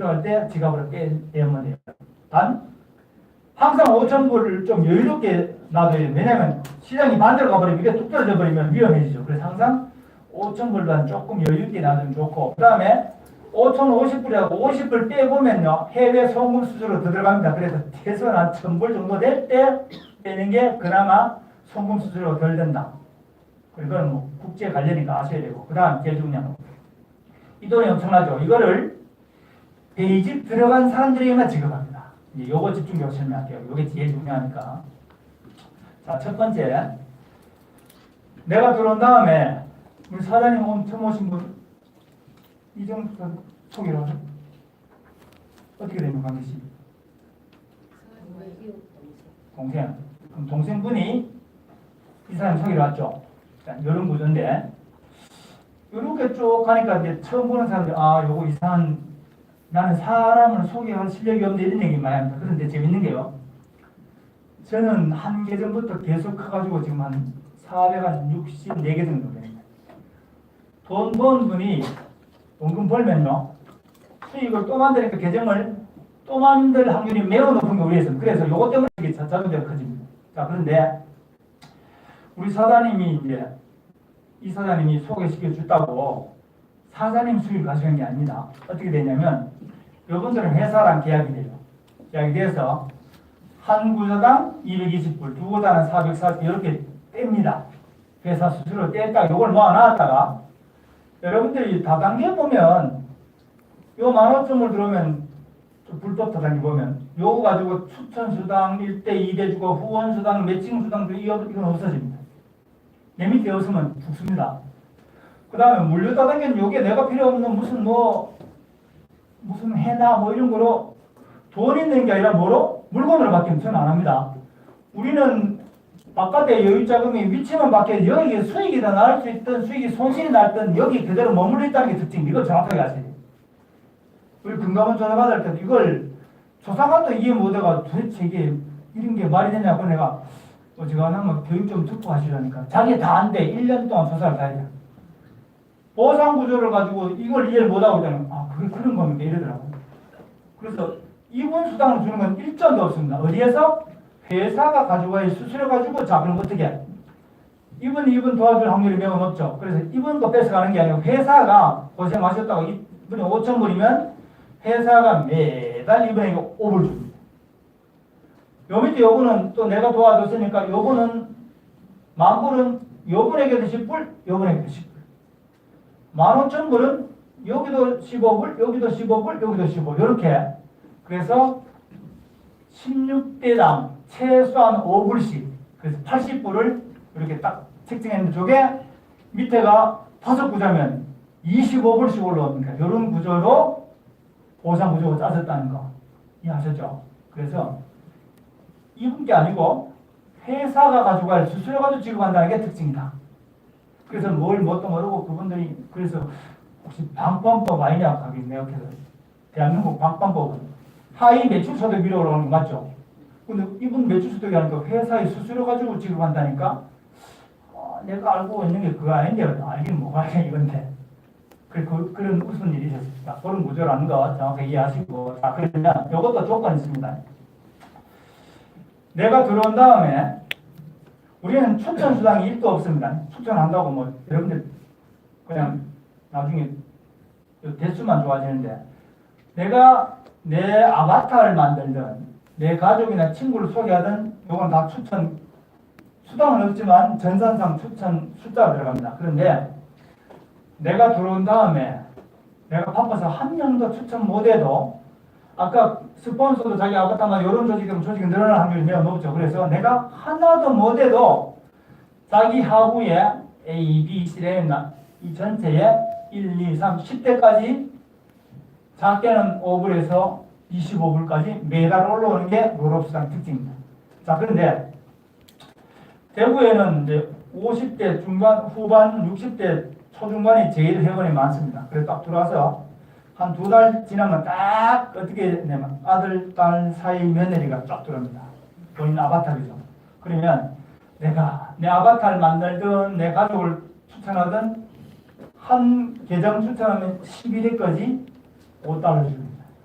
들어갈 때 지갑을 빼, 빼면 돼요. 단 항상 5천 불을 좀 여유롭게 놔둬야 돼요. 왜냐하면 시장이 반대로 가버리면 이게 뚝 떨어져 버리면 위험해지죠. 그래서 항상 5천 불보다는 조금 여유있게 놔두면 좋고 그 다음에 5,050불이라고 50불 빼보면요 해외 송금 수수료 더 들어갑니다. 그래서 최소한 한 1,000불 정도 될 때 빼는 게 그나마 송금 수수료 덜 된다. 이건 뭐 국제 관련이니까 아셔야 되고 그 다음 제일 중요한 거. 이 돈이 엄청나죠. 이거를 베 이직 들어간 사람들에게만 지급합니다. 이제 요거 집중적으로 설명할게요. 요게 제일 중요하니까. 자, 첫 번째. 내가 들어온 다음에 우리 사장님 처음 오신 분 이정 그 소개를 하죠. 어떻게 강기 씨? 동생. 그럼 동생분이 이 사람 소개를 왔죠. 자, 이런 구조인데 이렇게 쭉 가니까 이제 처음 보는 사람들 아 요거 이상한 나는 사람을 소개할 실력이 없는데 이런 얘기 많이 합니다. 그런데 재밌는 게요. 저는 한 계정부터 계속 커가지고 지금 한 464개 정도 됩니다. 돈번 분이 원금 벌면요. 수익을 또 만드니까 계정을 또 만들 확률이 매우 높은 게 우리 있습니다. 그래서 요것 때문에 이게 자- 자동적으로 커집니다. 자, 그런데 우리 사장님이 이제 이 사장님이 소개시켜 줬다고 사장님 수익을 가져간 게 아닙니다. 어떻게 되냐면 여러분들은 회사랑 계약이 돼요. 계약이 돼서 한 구조당 220불, 두 구조당 440 이렇게 뗍니다. 회사 수수료 뗐다가 이걸 모아놨다가 여러분들이 다단계 보면 요 만원쯤을 들어오면 좀 불법 다단계 보면 요거 가지고 추천 수당 1대 2대 주고 후원 수당 매칭 수당도 이거- 이건 없어집니다. 내 밑에 없으면 죽습니다. 그 다음에 물류 다단계는 요게 내가 필요 없는 무슨 뭐 무슨 해나 뭐 이런 거로 돈 있는 게 아니라 뭐로 물건으로 바뀌면 저는 안 합니다. 우리는 바깥에 여유 자금이 위치만 바뀌어 여기 수익이 더 나을 수 있든 수익이 손실이 날든 여기 그대로 머물러 있다는 게 특징. 이걸 정확하게 돼요. 우리 금감원 조사 받을 때도 이걸 조사관도 이해 못해가 도대체 이게 이런 게 말이 되냐고 내가 어지간하면 교육 좀 듣고 하시라니까 자기 다 안 돼. 1년 동안 조사를 다 해야 돼. 보상 구조를 가지고 이걸 이해를 못하고 있다는 아 그게 그런 겁니까 이러더라고. 그래서 이분 수당을 주는 건 일전도 없습니다. 어디에서? 회사가 가져가야 수수료 가지고 자 그럼 어떻게 해? 이분 이분 도와줄 확률이 매우 높죠. 그래서 이분 거 뺏어가는 게 아니고 회사가 고생하셨다고 이분이 5천 불이면 회사가 매달 이분에게 5불 줍니다. 요 밑에 요거는 또 내가 도와줬으니까 요거는 만 불은 요분에게도 10불, 요분에게도 10불. 만 오천 불은 여기도 15불, 여기도 15불, 여기도 15불. 이렇게. 그래서 16대당 최소한 5불씩. 그래서 80불을 이렇게 딱 책정했는데 저게 밑에가 다섯 구자면 25불씩 올라옵니까? 이런 구조로 보상 구조가 짜졌다는 거. 이해하셨죠? 그래서 이분께 아니고 회사가 가져갈 수수료 가지고 지급한다는 게 특징이다. 그래서 뭘 뭣도 모르고 그분들이 그래서 혹시 방범법 아니냐 내가 그래서 대한민국 방범법은 하위 매출 소득 위로로 하는 거 맞죠? 근데 이분 매출 소득이 아니고 회사의 수수료 가지고 지급한다니까 어, 내가 알고 있는 게 그거 아닌데 알긴 뭐가 이건데 그, 그, 그런 무슨 일이 있었습니다. 그런 구조라는 거 정확하게 이해하시고 자 그러면 이것도 조건이 있습니다. 내가 들어온 다음에 우리는 추천 수당이 1도 없습니다. 추천한다고 뭐 여러분들 그냥 나중에 대수만 좋아지는데 내가 내 아바타를 만들든 내 가족이나 친구를 소개하든 이건 다 추천 수당은 없지만 전산상 추천 숫자가 들어갑니다. 그런데 내가 들어온 다음에 내가 바빠서 한 명도 추천 못해도 아까 스폰서도 자기 아바타나 이런 조직은 조직이 늘어날 확률이 매우 높죠. 그래서 내가 하나도 못해도 자기 하부에 A, B, C에 이 전체에 1, 2, 3, 10대까지 작게는 5불에서 25불까지 매달 올라오는 게 롤업수당 특징입니다. 자, 그런데 대구에는 이제 50대 중반, 후반, 60대 초중반이 제일 회원이 많습니다. 그래서 딱 들어와서 한 두 달 지나면 딱 어떻게 되냐면 아들, 딸 사이 며느리가 쫙 들어옵니다. 본인 아바타죠. 그러면 내가 내 아바타를 만들든 내 가족을 추천하든 한 계정 추천하면 11회까지 5달러 줍니다.